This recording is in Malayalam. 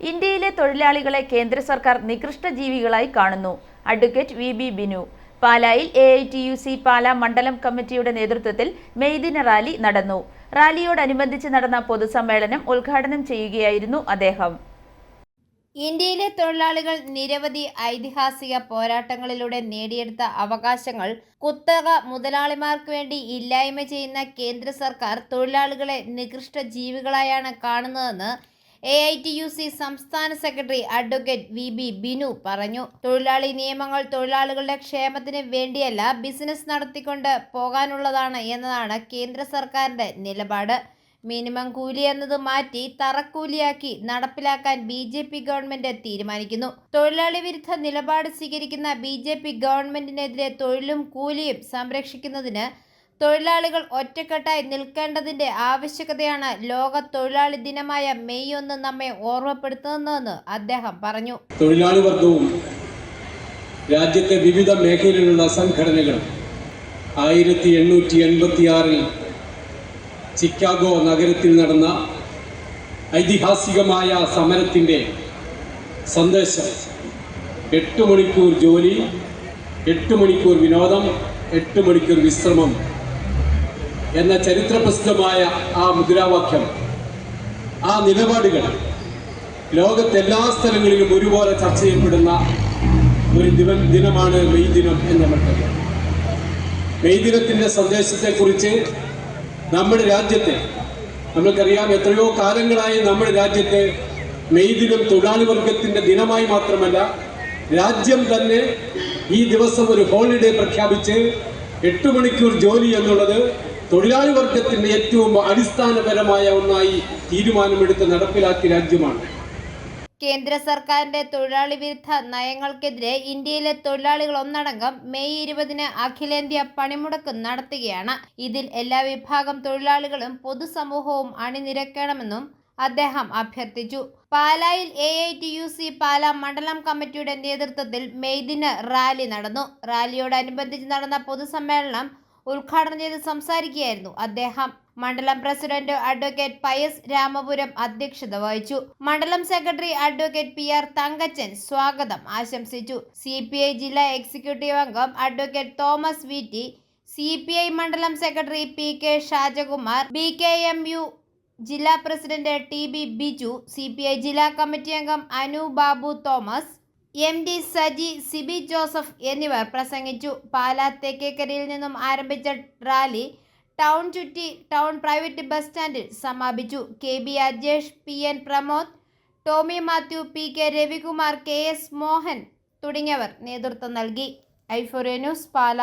ഇന്ത്യയിലെ തൊഴിലാളികളെ കേന്ദ്ര സർക്കാർ നികൃഷ്ട ജീവികളായി കാണുന്നു. Advocate V B Binu. പാലായിൽ A I T U C Pala മണ്ഡലം കമ്മിറ്റിയുടെ നേതൃത്വത്തിൽ മെയ്ദിന റാലി നടന്നു. റാലിയോടനുബന്ധിച്ച് നടന്ന പൊതുസമ്മേളനം ഉദ്ഘാടനം ചെയ്യുകയായിരുന്നു അദ്ദേഹം. ഇന്ത്യയിലെ തൊഴിലാളികൾ നിരവധി ഐതിഹാസിക പോരാട്ടങ്ങളിലൂടെ നേടിയെടുത്ത അവകാശങ്ങൾ കുത്തക മുതലാളിമാർക്ക് വേണ്ടി ഇല്ലായ്മ ചെയ്യുന്ന കേന്ദ്ര സർക്കാർ തൊഴിലാളികളെ നികൃഷ്ട ജീവികളായാണ് കാണുന്നതെന്ന് A I T U C സംസ്ഥാന secretary advocate V B Binu പറഞ്ഞു. തൊഴിലാളി നിയമങ്ങൾ തൊഴിലാളികളുടെ ക്ഷേമത്തിന് വേണ്ടിയല്ല ബിസിനസ് നടത്തിക്കൊണ്ട് പോകാനുള്ളതാണ് എന്നതാണ് കേന്ദ്ര സർക്കാരിന്റെ നിലപാട്. മിനിമം കൂലി എന്നത് മാറ്റി തറക്കൂലിയാക്കി നടപ്പിലാക്കാൻ ബി ജെ പി ഗവൺമെന്റ് തീരുമാനിക്കുന്നു. തൊഴിലാളി വിരുദ്ധ നിലപാട് സ്വീകരിക്കുന്ന ബി ജെ പി ഗവൺമെന്റിനെതിരെ തൊഴിലും കൂലിയും സംരക്ഷിക്കുന്നതിന് തൊഴിലാളികൾ ഒറ്റക്കെട്ടായി നിൽക്കേണ്ടതിന്റെ ആവശ്യകതയാണ് ലോക തൊഴിലാളി ദിനമായ മെയ് ഒന്ന് നമ്മെ ഓർമ്മപ്പെടുത്തുന്നതെന്ന് അദ്ദേഹം പറഞ്ഞു. തൊഴിലാളി വർഗവും രാജ്യത്തെ വിവിധ മേഖലയിലുള്ള സംഘടനകൾ ആയിരത്തി എണ്ണൂറ്റി എൺപത്തിയാറിൽ ചിക്കാഗോ നഗരത്തിൽ നടന്ന ഐതിഹാസികമായ സമരത്തിന്റെ സന്ദേശം. എട്ട് മണിക്കൂർ ജോലി എട്ട് മണിക്കൂർ വിനോദം എട്ട് മണിക്കൂർ വിശ്രമം. എന്ന ചരിത്ര പ്രസിദ്ധമായ ആ മുദ്രാവാക്യം ആ നിലപാടുകൾ ലോകത്തെല്ലാ സ്ഥലങ്ങളിലും ഒരുപോലെ ചർച്ച ചെയ്യപ്പെടുന്ന ഒരു ദിവ ദിനമാണ് മെയ് ദിനം എന്ന് നമ്മൾക്കറിയാം മെയ് ദിനത്തിന്റെ സന്ദേശത്തെക്കുറിച്ച് നമ്മുടെ രാജ്യത്തെ നമ്മൾക്കറിയാം എത്രയോ കാലങ്ങളായി നമ്മുടെ രാജ്യത്തെ മെയ് ദിനം തൊഴിലാളി വർഗത്തിന്റെ ദിനമായി മാത്രമല്ല രാജ്യം തന്നെ ഈ ദിവസം ഒരു ഹോളിഡേ പ്രഖ്യാപിച്ച് എട്ട് മണിക്കൂർ ജോലി എന്നുള്ളത് തൊഴിലാളി വർഗത്തിന്റെ ഏറ്റവും അടിസ്ഥാനപരമായ ഒന്നായി തീരുമാനമെടുത്ത് നടപ്പിലാക്കിയ രാജ്യമാണ്. കേന്ദ്ര സർക്കാരിന്റെ തൊഴിലാളി വിരുദ്ധ നയങ്ങൾക്കെതിരെ ഇന്ത്യയിലെ തൊഴിലാളികൾ ഒന്നടങ്കം മെയ് ഇരുപതിന് അഖിലേന്ത്യാ പണിമുടക്ക് നടത്തുകയാണ്. ഇതിൽ എല്ലാ വിഭാഗം തൊഴിലാളികളും പൊതുസമൂഹവും അണിനിരക്കണമെന്നും അദ്ദേഹം അഭ്യർത്ഥിച്ചു. പാലായിൽ A I T U C Pala മണ്ഡലം കമ്മിറ്റിയുടെ നേതൃത്വത്തിൽ മെയ്ദിന് റാലി നടന്നു. റാലിയോടനുബന്ധിച്ച് നടന്ന പൊതുസമ്മേളനം ഉദ്ഘാടനം ചെയ്ത് സംസാരിക്കുകയായിരുന്നു. അദ്ദേഹം മണ്ഡലം പ്രസിഡന്റ് അഡ്വക്കേറ്റ് പയസ് രാമപുരം അധ്യക്ഷത വഹിച്ചു. മണ്ഡലം secretary advocate P R Thankachan സ്വാഗതം ആശംസിച്ചു. സി പി ഐ ജില്ലാ എക്സിക്യൂട്ടീവ് അംഗം advocate Thomas V T C P I മണ്ഡലം secretary P K Shajakumar B K M U ജില്ലാ president T B Biju C P I ജില്ലാ കമ്മിറ്റി അംഗം Anu Babu Thomas M D Saji Sibi Joseph എന്നിവർ പ്രസംഗിച്ചു. പാലാ തേക്കേക്കരയിൽ നിന്നും ആരംഭിച്ച റാലി ടൗൺ ചുറ്റി ടൗൺ പ്രൈവറ്റ് ബസ് സ്റ്റാൻഡിൽ സമാപിച്ചു. K B Ajesh P N Pramod Tomy Mathew P K Ravikumar K S Mohan തുടങ്ങിയവർ നേതൃത്വം നൽകി. ഐഫോറിയ ന്യൂസ് പാല.